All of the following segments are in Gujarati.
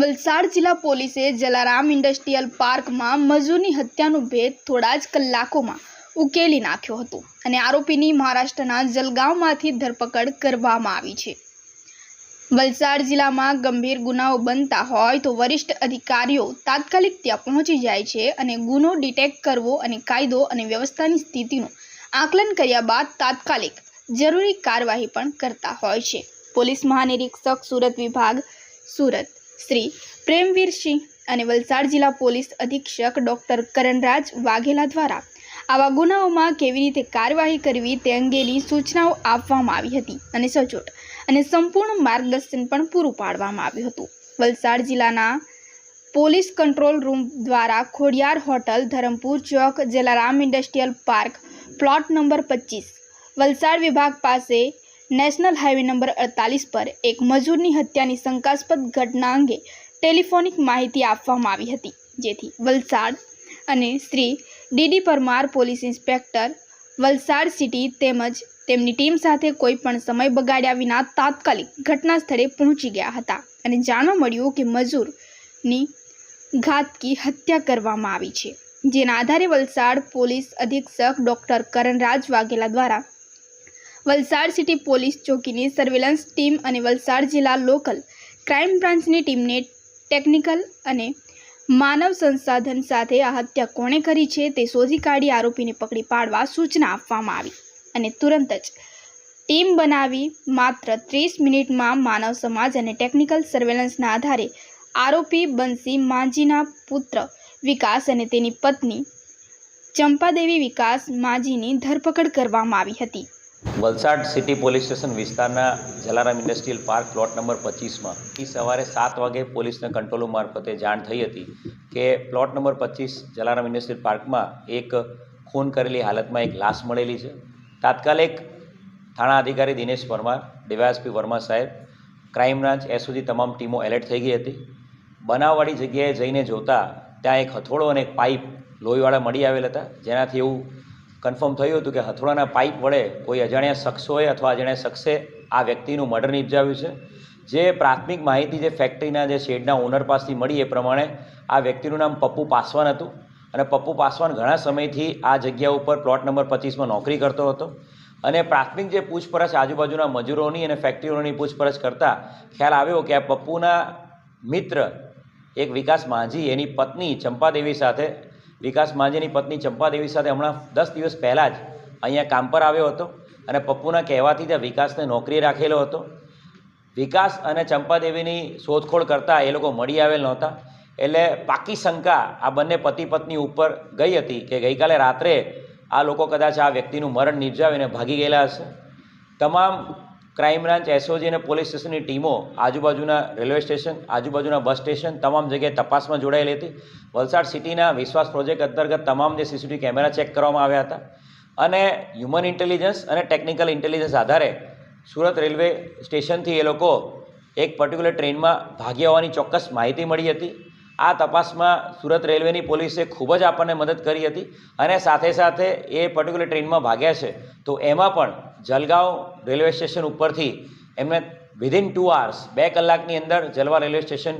વલસાડ જિલ્લા પોલીસે જલારામ ઇન્ડસ્ટ્રીયલ પાર્કમાં મજૂરની હત્યાનો ભેદ થોડા જ કલાકોમાં ઉકેલી નાખ્યો હતો અને આરોપીની મહારાષ્ટ્રના જલગાંવમાંથી ધરપકડ કરવામાં આવી છે. વલસાડ જિલ્લામાં ગંભીર ગુનાઓ બનતા હોય તો વરિષ્ઠ અધિકારીઓ તાત્કાલિક ત્યાં પહોંચી જાય છે અને ગુનો ડિટેક્ટ કરવો અને કાયદો અને વ્યવસ્થાની સ્થિતિનું આકલન કર્યા બાદ તાત્કાલિક જરૂરી કાર્યવાહી પણ કરતા હોય છે. પોલીસ મહાનિરીક્ષક સુરત વિભાગ સુરત. શ્રી પ્રેમવીરસિંહ અને વલસાડ જિલ્લા પોલીસ અધિક્ષક ડૉક્ટર કરણરાજ વાઘેલા દ્વારા આવા ગુનાઓમાં કેવી રીતે કાર્યવાહી કરવી તે અંગેની સૂચનાઓ આપવામાં આવી હતી અને સચોટ અને સંપૂર્ણ માર્ગદર્શન પણ પૂરું પાડવામાં આવ્યું હતું. વલસાડ જિલ્લાના પોલીસ કંટ્રોલ રૂમ દ્વારા ખોડિયાર હોટલ, ધરમપુર ચોક, Jalaram industrial park, plot number પચીસ, વલસાડ વિભાગ પાસે નેશનલ હાઈવે નંબર અડતાલીસ પર એક મજૂરની હત્યાની શંકાસ્પદ ઘટના અંગે ટેલિફોનિક માહિતી આપવામાં આવી હતી. જેથી વલસાડ અને Shri DD Parmar police inspector Valsad city તેમજ તેમની ટીમ સાથે કોઈ પણ સમય બગાડ્યા વિના તાત્કાલિક ઘટના સ્થળે પહોંચી ગયા હતા અને જાણવા મળ્યું કે મજૂરની ઘાતકી હત્યા કરવામાં આવી છે. જેના આધારે વલસાડ પોલીસ અધિક્ષક ડૉક્ટર કરણરાજ વાઘેલા દ્વારા વલસાડ સિટી પોલીસ ચોકીની સર્વેલન્સ ટીમ અને વલસાડ જિલ્લા લોકલ ક્રાઇમ બ્રાન્ચની ટીમને ટેકનિકલ અને માનવ સંસાધન સાથે આ હત્યા કોણે કરી છે તે શોધી કાઢી આરોપીને પકડી પાડવા સૂચના આપવામાં આવી અને તુરંત જ ટીમ બનાવી માત્ર ત્રીસ મિનિટમાં માનવ સમાજ અને ટેકનિકલ સર્વેલન્સના આધારે આરોપી બંસી માંજીના પુત્ર વિકાસ અને તેની પત્ની ચંપાદેવી વિકાસ માજીની ધરપકડ કરવામાં આવી હતી. વલસાડ સિટી પોલીસ સ્ટેશન વિસ્તારના Jalaram industrial park plot number પચીસમાં. સવારે સાત વાગે પોલીસના કંટ્રોલ રૂમ મારફતે જાણ થઈ હતી કે પ્લોટ નંબર પચીસ જલારામ ઇન્ડસ્ટ્રીયલ પાર્કમાં એક ખૂન કરેલી હાલતમાં એક લાશ મળેલી છે. તાત્કાલિક થાણા અધિકારી દિનેશ પરમાર, ડીવાયએસપી વર્મા સાહેબ, ક્રાઇમ બ્રાન્ચ એસઓજી તમામ ટીમો એલર્ટ થઈ ગઈ હતી. બનાવવાળી જગ્યાએ જઈને જોતા ત્યાં એક હથોડો અને એક પાઇપ લોહીવાળા મળી આવેલ હતા. જેનાથી એવું કન્ફર્મ થયું હતું કે હથોડાના પાઇપ વડે કોઈ અજાણ્યા શખ્સોએ અથવા અજાણ્યા શખ્સે આ વ્યક્તિનું મર્ડર નિપજાવ્યું છે. જે પ્રાથમિક માહિતી જે ફેક્ટરીના જે શેડના ઓનર પાસેથી મળી એ પ્રમાણે આ વ્યક્તિનું નામ પપ્પુ પાસવાન હતું. અને પપ્પુ પાસવાન ઘણા સમયથી આ જગ્યા ઉપર પ્લોટ નંબર પચીસમાં નોકરી કરતો હતો. અને પ્રાથમિક જે પૂછપરછ આજુબાજુના મજૂરોની અને ફેક્ટરીઓની પૂછપરછ કરતાં ખ્યાલ આવ્યો કે આ પપ્પુના મિત્ર એક વિકાસ માંઝી એની પત્ની ચંપાદેવી સાથે વિકાસ માંઝીની પત્ની ચંપાદેવી સાથે હમણાં દસ દિવસ પહેલાં જ અહીંયા કામ પર આવ્યો હતો અને પપ્પુના કહેવાથી ત્યાં વિકાસને નોકરી રાખેલો હતો. વિકાસ અને ચંપાદેવીની શોધખોળ કરતાં એ લોકો મળી આવેલ નહોતા. એટલે પાકી શંકા આ બંને પતિ પત્ની ઉપર ગઈ હતી કે ગઈકાલે રાત્રે આ લોકો કદાચ આ વ્યક્તિનું મરણ નિપજાવીને ભાગી ગયેલા હશે. તમામ ક્રાઇમ બ્રાન્ચ એસઓજી અને પોલીસ સ્ટેશનની ટીમો આજુબાજુના રેલવે સ્ટેશન, આજુબાજુના બસ સ્ટેશન તમામ જગ્યાએ તપાસમાં જોડાયેલી હતી. વલસાડ સિટીના વિશ્વાસ પ્રોજેક્ટ અંતર્ગત તમામ જે સીસીટીવી કેમેરા ચેક કરવામાં આવ્યા હતા અને હ્યુમન ઇન્ટેલિજન્સ અને ટેકનિકલ ઇન્ટેલિજન્સ આધારે સુરત રેલવે સ્ટેશનથી એ લોકો એક પર્ટિક્યુલર ટ્રેનમાં ભાગી હોવાની ચોક્કસ માહિતી મળી હતી. આ તપાસમાં સુરત રેલવેની પોલીસે ખૂબ જ આપણને મદદ કરી હતી અને સાથે સાથે એ પર્ટિક્યુલર ટ્રેનમાં ભાગ્યા છે. તો એમાં પણ જલગાંવ રેલવે સ્ટેશન ઉપરથી એમને વિધિન ટુ આવર્સ બે કલાકની અંદર જલવા રેલવે સ્ટેશન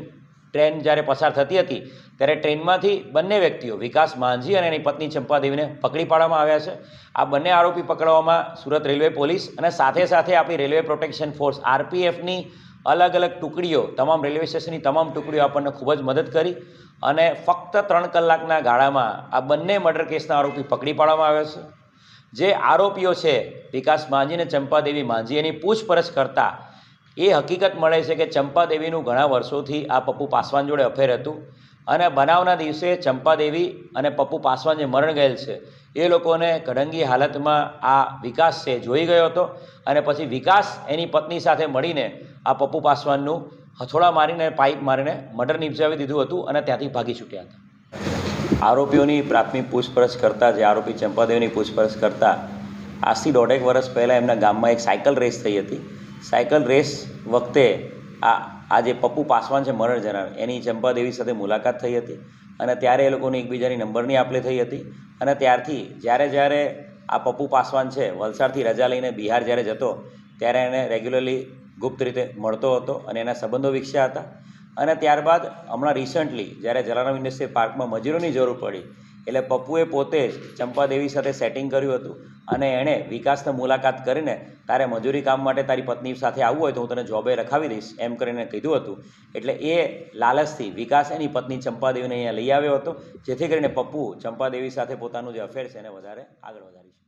ટ્રેન જ્યારે પસાર થતી હતી, ત્યારે ટ્રેનમાંથી બંને વ્યક્તિઓ, વિકાસ માંઝી અને એની પત્ની ચંપાદેવીને પકડી પાડવામાં આવ્યા છે. આ બંને આરોપી પકડવામાં સુરત રેલવે પોલીસ અને સાથે સાથે આપણી રેલવે પ્રોટેક્શન ફોર્સ આરપીએફની અલગ અલગ ટુકડીઓ, તમામ રેલવે સ્ટેશનની તમામ ટુકડીઓ આપણને ખૂબ જ મદદ કરી અને ફક્ત ત્રણ કલાકના ગાળામાં આ બંને મર્ડર કેસના આરોપી પકડી પાડવામાં આવ્યા છે. જે આરોપીઓ છે, વિકાસ માંઝી અને ચંપાદેવી માંઝી, એની પૂછપરછ કરતાં એ હકીકત મળે છે કે ચંપાદેવીનું ઘણા વર્ષોથી આ પપ્પુ પાસવાન જોડે અફેર હતું અને બનાવના દિવસે ચંપાદેવી અને પપ્પુ પાસવાન જે મરણ ગયેલ છે. એ લોકોને કડંગી હાલતમાં આ વિકાસ છે, જોઈ ગયો હતો અને પછી વિકાસ એની પત્ની સાથે મળીને આ પપ્પુ પાસવાનનું હથોડા મારીને, પાઇપ મારીને મર્ડર નિપજાવી દીધું હતું અને ત્યાંથી ભાગી છૂટ્યા હતા. આરોપીઓની પ્રાથમિક પૂછપરછ કરતાં, જે આરોપી ચંપાદેવીની પૂછપરછ કરતાં, આજથી દોઢેક વર્ષ પહેલાં એમના ગામમાં એક સાયકલ રેસ થઈ હતી. સાયકલ રેસ વખતે આ આ જે પપ્પુ પાસવાન છે મરણ જનાર, એની ચંપાદેવી સાથે મુલાકાત થઈ હતી અને ત્યારે એ લોકોની એકબીજાની નંબરની આપલે થઈ હતી અને ત્યારથી જ્યારે જ્યારે આ પપ્પુ પાસવાન છે, વલસાડથી રજા લઈને બિહાર જ્યારે જતો, ત્યારે એને રેગ્યુલરલી ગુપ્ત રીતે મળતો હતો અને એના સંબંધો વિકસ્યા હતા. અને ત્યારબાદ હમણાં રિસન્ટલી જ્યારે જલારામ ઇન્ડસ્ટ્રીયલ પાર્કમાં મજૂરોની જરૂર પડી, એટલે પપ્પુએ પોતે જ ચંપાદેવી સાથે સેટિંગ કર્યું હતું અને એણે વિકાસને મુલાકાત કરીને તારે મજૂરી કામ માટે તારી પત્ની સાથે આવવું હોય તો હું તને જોબે રખાવી દઈશ, એમ કરીને કીધું હતું. એટલે એ લાલચથી વિકાસ એની પત્ની ચંપાદેવીને અહીંયા લઈ આવ્યો હતો, જેથી કરીને પપ્પુ ચંપાદેવી સાથે પોતાનું જે અફેર છે એને વધારે આગળ વધારી શકે.